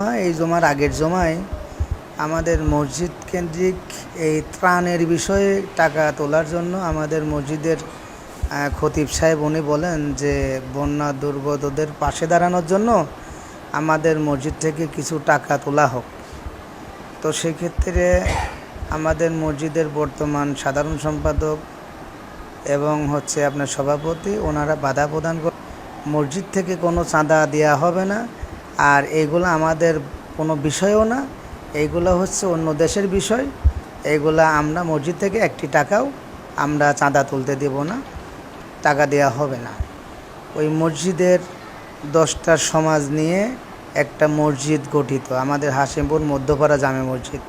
এই জমার আগের জমায় আমাদের মসজিদ কেন্দ্রিক এই ত্রাণের বিষয়ে টাকা তোলার জন্য আমাদের মসজিদের খতিব সাহেব উনি বলেন যে, বন্যা দুর্গতদের পাশে দাঁড়ানোর জন্য আমাদের মসজিদ থেকে কিছু টাকা তোলা হোক। তো সেক্ষেত্রে আমাদের মসজিদের বর্তমান সাধারণ সম্পাদক এবং হচ্ছে আপনার সভাপতি, ওনারা বাধা প্রদান মসজিদ থেকে কোনো চাঁদা দেওয়া হবে না। আর এইগুলো আমাদের কোনো বিষয়ও না। এইগুলো হচ্ছে অন্য দেশের বিষয়। এইগুলো আমরা মসজিদ থেকে একটি টাকাও আমরা চাঁদা তুলতে দেব না, টাকা দেওয়া হবে না। ওই মসজিদের দশটা সমাজ নিয়ে একটা মসজিদ গঠিত, আমাদের হাসিমপুর মধ্যপাড়া জামে মসজিদ।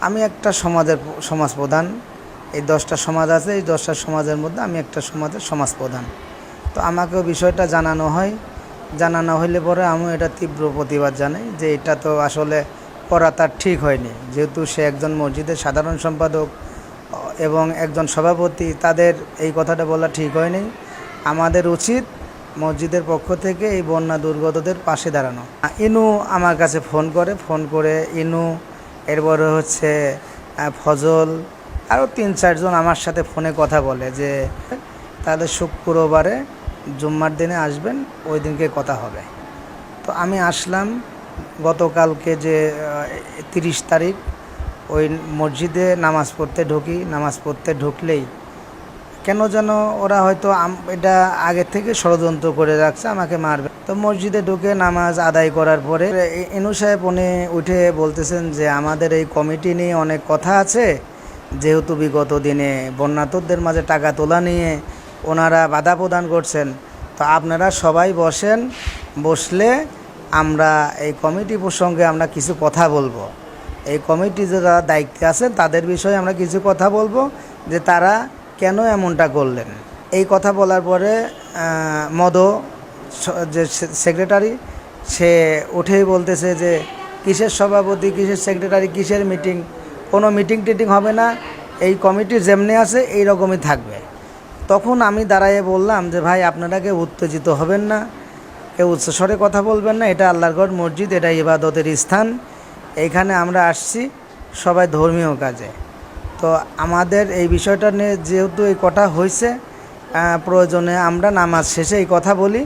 আমি একটা সমাজের সমাজ প্রধান। এই দশটা সমাজ আছে, এই দশটা সমাজের মধ্যে আমি একটা সমাজের সমাজ প্রধান। তো আমাকেও বিষয়টা জানানো হয়। জানানো হইলে পরে আমি এটা তীব্র প্রতিবাদ জানাই যে এটা তো আসলে করা তার ঠিক হয়নি। যেহেতু সে একজন মসজিদের সাধারণ সম্পাদক এবং একজন সভাপতি, তাদের এই কথাটা বলা ঠিক হয়নি। আমাদের উচিত মসজিদের পক্ষ থেকে এই বন্যা দুর্গতদের পাশে দাঁড়ানো। ইনু আমার কাছে ফোন করে ফোন করে ইনু, এরপরে হচ্ছে ফজল, আরও তিন চারজন আমার সাথে ফোনে কথা বলে যে তাদের শুক্রবারে জুম্মার দিনে আসবেন, ওই দিনকে কথা হবে। তো আমি আসলাম গতকালকে যে তিরিশ তারিখ, ওই মসজিদে নামাজ পড়তে ঢুকি। নামাজ পড়তে ঢুকলেই কেন যেন ওরা হয়তো এটা আগে থেকে ষড়যন্ত্র করে রাখছে, আমাকে মারবে। তো মসজিদে ঢুকে নামাজ আদায় করার পরে এনু সাহেব উনি উঠে বলতেছেন যে, আমাদের এই কমিটি নিয়ে অনেক কথা আছে। যেহেতু বিগত দিনে বন্যাতদের মাঝে টাকা তোলা নিয়ে ওনারা বাধা প্রদান করছেন। তো আপনারা সবাই বসেন, বসলে আমরা এই কমিটি প্রসঙ্গে আমরা কিছু কথা বলব। এই কমিটি যারা দায়িত্বে আছেন, তাদের বিষয়ে আমরা কিছু কথা বলব যে তারা কেন এমনটা করলেন। এই কথা বলার পরে মদ যে সেক্রেটারি, সে উঠেই বলতেছে যে, কিসের সভাপতি, কিসের সেক্রেটারি, কিসের মিটিং? কোনো মিটিং টিটিং হবে না। এই কমিটি যেমনি আছে, এই রকমই থাকবে। তখন আমি দাঁড়াইয়ে বললাম যে, ভাই, আপনারা কেউ উত্তেজিত হবেন না, কেউ উচ্চস্বরে কথা বলবেন না, এটা আল্লাহরগড় মসজিদ, এটা ইবাদতের স্থান। এইখানে আমরা আসছি সবাই ধর্মীয় কাজে। তো আমাদের এই বিষয়টা নিয়ে যেহেতু এই কথা হয়েছে প্রয়োজনে আমরা নামাজ শেষে এই কথা বলি।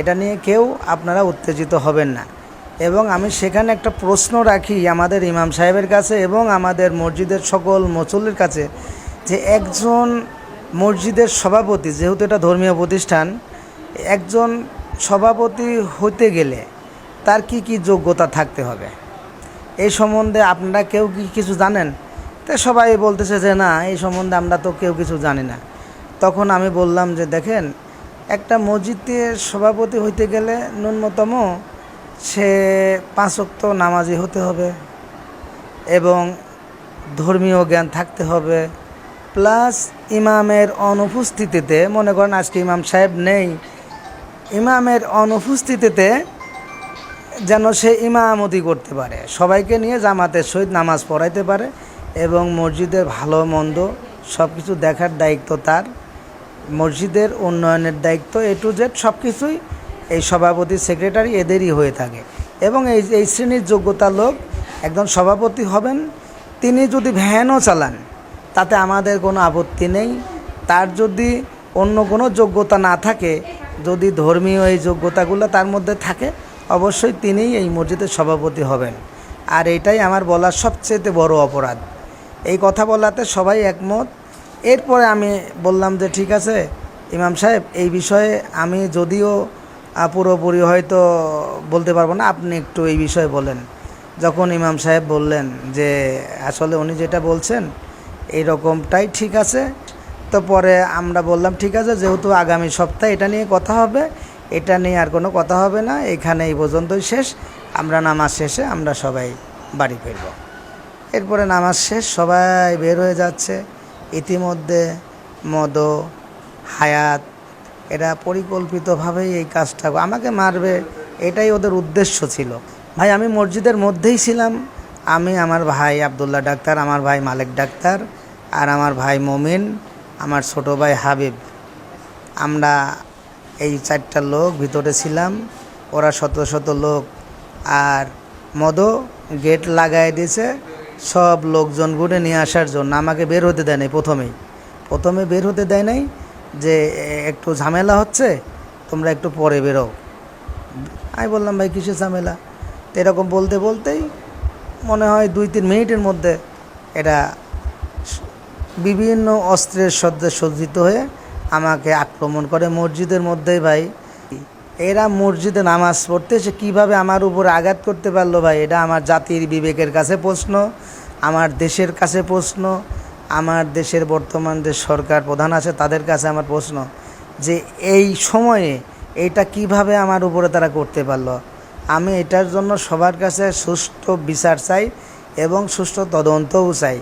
এটা নিয়ে কেউ আপনারা উত্তেজিত হবেন না। এবং আমি সেখানে একটা প্রশ্ন রাখি আমাদের ইমাম সাহেবের কাছে এবং আমাদের মসজিদের সকল মসল্লির কাছে যে, একজন মসজিদের সভাপতি, যেহেতু এটা ধর্মীয় প্রতিষ্ঠান, একজন সভাপতি হতে গেলে তার কি কি যোগ্যতা থাকতে হবে? এই সম্বন্ধে আপনারা কেউ কি কিছু জানেন? তো সবাই বলতেছে যে, না, এই সম্বন্ধে আমরা তো কেউ কিছু জানি না। তখন আমি বললাম যে, দেখেন, একটা মসজিদের সভাপতি হইতে গেলে ন্যূনতম সে পাঁচক্ত নামাজি হতে হবে এবং ধর্মীয় জ্ঞান থাকতে হবে। প্লাস ইমামের অনুপস্থিতিতে, মনে করেন আজকে ইমাম সাহেব নেই, ইমামের অনুপস্থিতিতে যেন সে ইমামতি করতে পারে। সবাইকে নিয়ে জামাতের সহিত নামাজ পড়াইতে পারে এবং মসজিদের ভালো মন্দ সব কিছু দেখার দায়িত্ব তার। মসজিদের উন্নয়নের দায়িত্ব এ টু জেড সব কিছুই এই সভাপতি, সেক্রেটারি এদেরই হয়ে থাকে। এবং এই এই শ্রেণির যোগ্যতা লোক একজন সভাপতি হবেন, তিনি যদি ভ্যানও চালান তাতে আমাদের কোনো আপত্তি নেই। তার যদি অন্য কোনো যোগ্যতা না থাকে, যদি ধর্মীয় এই যোগ্যতাগুলো তার মধ্যে থাকে, অবশ্যই তিনিই এই মসজিদের সভাপতি হবেন। আর এটাই আমার বলার সবচেয়ে বড় অপরাধ। এই কথা বলাতে সবাই একমত। এরপরে আমি বললাম যে, ঠিক আছে, ইমাম সাহেব, এই বিষয়ে আমি যদিও পুরোপুরি হয়তো বলতে পারব না। আপনি একটু এই বিষয়ে বলেন। যখন ইমাম সাহেব বললেন যে, আসলে উনি যেটা বলছেন এই রকমটাই ঠিক আছে। তো পরে আমরা বললাম, ঠিক আছে, যেহেতু আগামী সপ্তাহে এটা নিয়ে কথা হবে, এটা নিয়ে আর কোনো কথা হবে না, এখানে এই পর্যন্তই শেষ। আমরা নামাজ শেষে আমরা সবাই বাড়ি ফিরব। এরপরে নামাজ শেষ, সবাই বের হয়ে যাচ্ছে। ইতিমধ্যে মদ, হায়াত, এরা পরিকল্পিতভাবেই এই কাজটা আমাকে মারবে, এটাই ওদের উদ্দেশ্য ছিল। ভাই, আমি মসজিদের মধ্যেই ছিলাম। আমি, আমার ভাই আবদুল্লাহ ডাক্তার, আমার ভাই মালিক ডাক্তার। আর আমার ভাই মমিন, আমার ছোট ভাই হাবিব। আমরা এই চারটা লোক ভিতরে ছিলাম, ওরা শত শত লোক। আর মদো গেট লাগাই দিয়েছে, সব লোকজন ঘুরে নিয়ে আসার জন্য। আমাকে বের হতে দেয় নাই প্রথমেই। প্রথমে বের হতে দেয় নাই যে, একটু ঝামেলা হচ্ছে, তোমরা একটু পরে বেরো আমি বললাম, ভাই, কিসের ঝামেলা? তো এরকম বলতে বলতেই মনে হয় দুই তিন মিনিটের মধ্যে এটা বিভিন্ন অস্ত্রের সজ্জা সজ্জিত হয়ে আমাকে আক্রমণ করে মসজিদের মধ্যেই ভাই। এরা মসজিদে নামাজ পড়তে এসে কীভাবে আমার উপরে আঘাত করতে পারল ভাই, এটা আমার জাতির বিবেকের কাছে প্রশ্ন, আমার দেশের কাছে প্রশ্ন, আমার দেশের বর্তমান যে সরকার প্রধান আছে তাদের কাছে আমার প্রশ্ন যে এই সময়ে এটা কীভাবে আমার উপরে তারা করতে পারল। আমি এটার জন্য সবার কাছে সুষ্ঠু বিচার চাই এবং সুষ্ঠু তদন্তও চাই।